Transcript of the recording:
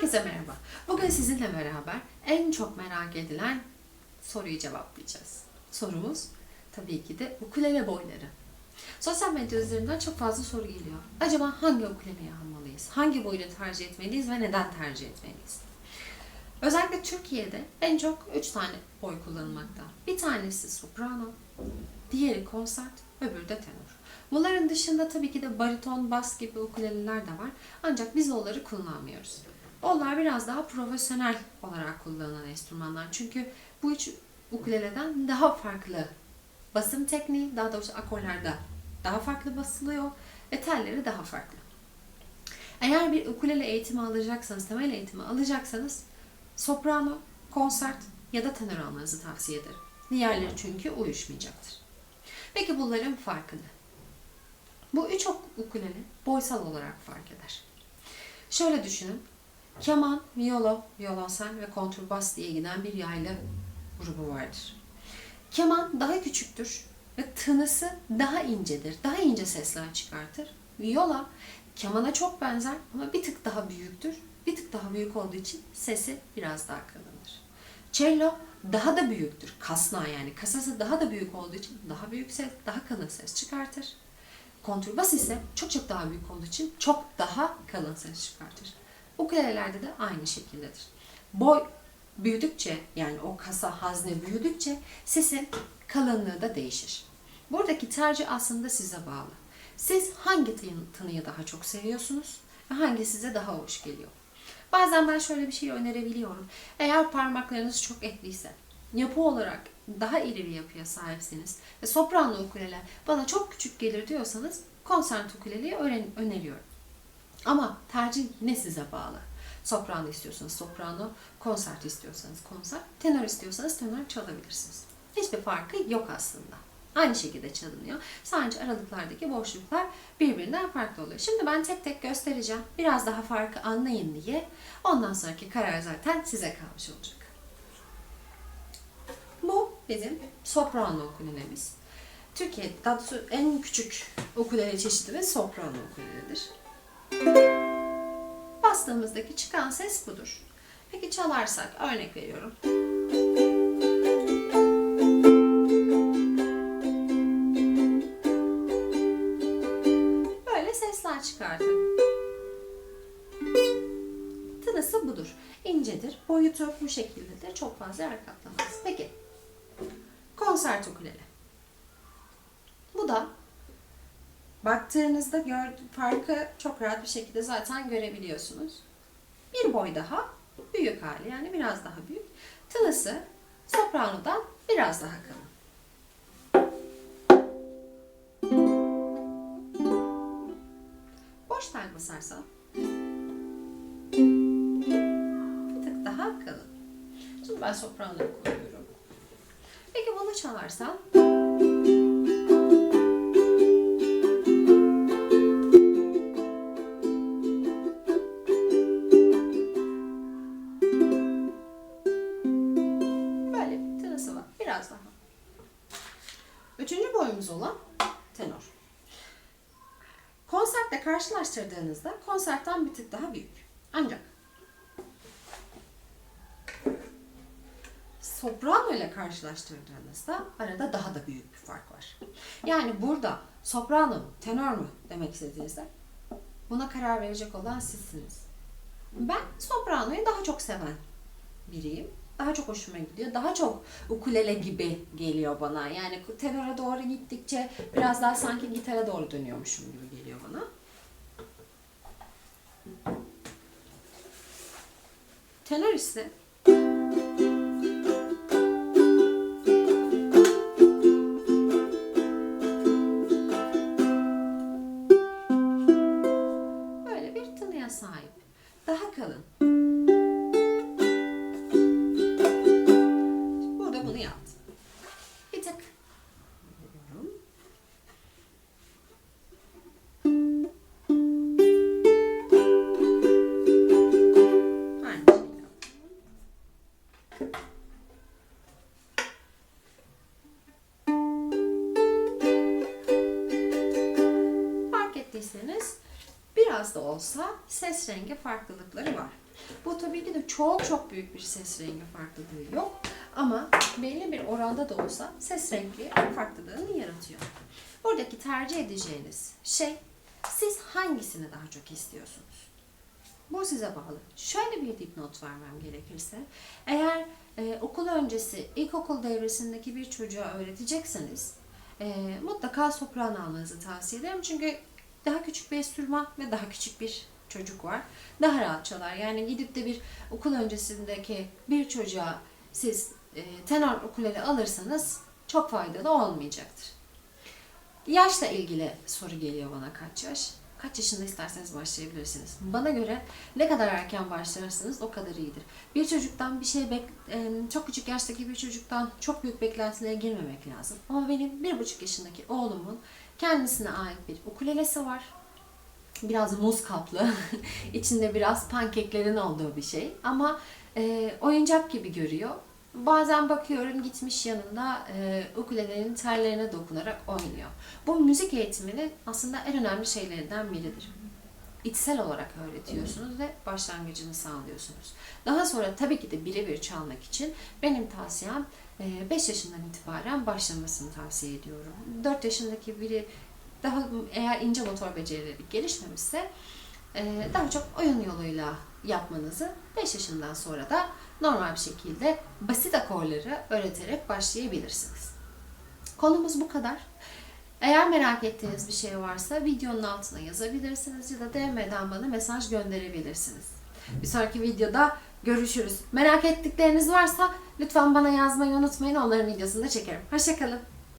Herkese merhaba. Bugün sizinle beraber en çok merak edilen soruyu cevaplayacağız. Sorumuz tabii ki de ukulele boyları. Sosyal medya üzerinden çok fazla soru geliyor. Acaba hangi ukuleleyi almalıyız? Hangi boyunu tercih etmeliyiz ve neden tercih etmeliyiz? Özellikle Türkiye'de en çok 3 tane boy kullanılmakta. Bir tanesi soprano, diğeri konsert, öbürü de tenor. Bunların dışında tabii ki de bariton, bas gibi ukuleleler de var. Ancak biz onları kullanmıyoruz. Onlar biraz daha profesyonel olarak kullanılan enstrümanlar. Çünkü bu üç ukuleleden daha farklı basım tekniği, daha doğrusu akorlarda daha farklı basılıyor ve telleri daha farklı. Eğer bir ukulele eğitimi alacaksanız, temel eğitimi alacaksanız soprano, konsert ya da tenor almanızı tavsiye ederim. Diğerleri çünkü uyuşmayacaktır. Peki bunların farkı ne? Bu üç ukulele boysal olarak fark eder. Şöyle düşünün. Keman, viyolo, violonsel ve kontrbas diye giden bir yaylı grubu vardır. Keman daha küçüktür ve tınısı daha incedir. Daha ince sesler çıkartır. Viola kemana çok benzer ama bir tık daha büyüktür. Bir tık daha büyük olduğu için sesi biraz daha kalındır. Cello daha da büyüktür. Kasna yani kasası daha da büyük olduğu için daha büyük ses, daha kalın ses çıkartır. Kontrbas ise çok çok daha büyük olduğu için çok daha kalın ses çıkartır. Ukulelelerde de aynı şekildedir. Boy büyüdükçe yani o kasa hazne büyüdükçe sesin kalınlığı da değişir. Buradaki tercih aslında size bağlı. Siz hangi tın- tınıyı daha çok seviyorsunuz ve hangi size daha hoş geliyor? Bazen ben şöyle bir şey önerebiliyorum. Eğer parmaklarınız çok etliyse, yapı olarak daha iri bir yapıya sahipsiniz ve soprano ukulele bana çok küçük gelir diyorsanız konsert ukuleleyi öneriyorum. Ama tercih ne size bağlı. Soprano istiyorsanız soprano, konsert istiyorsanız konser, tenor istiyorsanız tenor çalabilirsiniz. Hiçbir farkı yok aslında. Aynı şekilde çalınıyor. Sadece aralıklardaki boşluklar birbirinden farklı oluyor. Şimdi ben tek tek göstereceğim. Biraz daha farkı anlayın diye. Ondan sonraki karar zaten size kalmış olacak. Bu bizim soprano ukulelemiz. Türkiye'de en küçük ukulele çeşidimiz soprano ukuleledir. Bastığımızdaki çıkan ses budur. Peki çalarsak örnek veriyorum. Böyle sesler çıkartın. Tınısı budur. İncedir. Boyutu bu şekildedir. Çok fazla yer kaplamaz. Peki. Konsert ukulele. Bu da baktığınızda gör, farkı çok rahat bir şekilde zaten görebiliyorsunuz. Bir boy daha büyük hali yani biraz daha büyük. Tınısı sopranodan biraz daha kalın. Boş tel basarsam bir tık daha kalın. Şimdi ben soprano kullanıyorum. Peki bunu çalarsam Boyumuz olan tenor. Konsertle karşılaştırdığınızda konsertten bir tık daha büyük. Ancak soprano ile karşılaştırdığınızda arada daha da büyük bir fark var. Yani burada soprano mu, tenor mu demek istediğinizde buna karar verecek olan sizsiniz. Ben sopranoyu daha çok seven biriyim. Daha çok hoşuma gidiyor. Daha çok ukulele gibi geliyor bana. Yani tenora doğru gittikçe biraz daha sanki gitara doğru dönüyormuşum gibi geliyor bana. Tenor ise ettiyseniz biraz da olsa ses rengi farklılıkları var. Bu tabii ki de çok çok büyük bir ses rengi farklılığı yok. Ama belli bir oranda da olsa ses rengi farklılığını yaratıyor. Buradaki tercih edeceğiniz şey siz hangisini daha çok istiyorsunuz? Bu size bağlı. Şöyle bir dipnot vermem gerekirse, eğer e, okul öncesi ilkokul devresindeki bir çocuğa öğretecekseniz e, mutlaka sopran almanızı tavsiye ederim. Çünkü daha küçük bir enstrüman ve daha küçük bir çocuk var. Daha rahat çalar. Yani gidip de bir okul öncesindeki bir çocuğa siz e, tenor ukulele alırsanız çok faydalı olmayacaktır. Yaşla ilgili soru geliyor bana kaç yaş? Kaç yaşında isterseniz başlayabilirsiniz. Bana göre ne kadar erken başlarsanız o kadar iyidir. Bir çocuktan bir şey bek e, çok küçük yaştaki bir çocuktan çok büyük beklentilere girmemek lazım. Ama benim bir buçuk yaşındaki oğlumun kendisine ait bir ukulelesi var. Biraz muz kaplı, içinde biraz pankeklerin olduğu bir şey. Ama e, oyuncak gibi görüyor. Bazen bakıyorum gitmiş yanında e, ukulelenin tellerine dokunarak oynuyor. Bu müzik eğitiminin aslında en önemli şeylerinden biridir. İçsel olarak öğretiyorsunuz ve başlangıcını sağlıyorsunuz. Daha sonra tabii ki de birebir çalmak için benim tavsiyem 5 yaşından itibaren başlamasını tavsiye ediyorum. 4 yaşındaki biri daha eğer ince motor becerileri gelişmemişse e, daha çok oyun yoluyla yapmanızı 5 yaşından sonra da normal bir şekilde basit akorları öğreterek başlayabilirsiniz. Konumuz bu kadar. Eğer merak ettiğiniz bir şey varsa videonun altına yazabilirsiniz ya da DM'den bana mesaj gönderebilirsiniz. Bir sonraki videoda görüşürüz. Merak ettikleriniz varsa lütfen bana yazmayı unutmayın. Onların videosunu da çekerim. Hoşçakalın.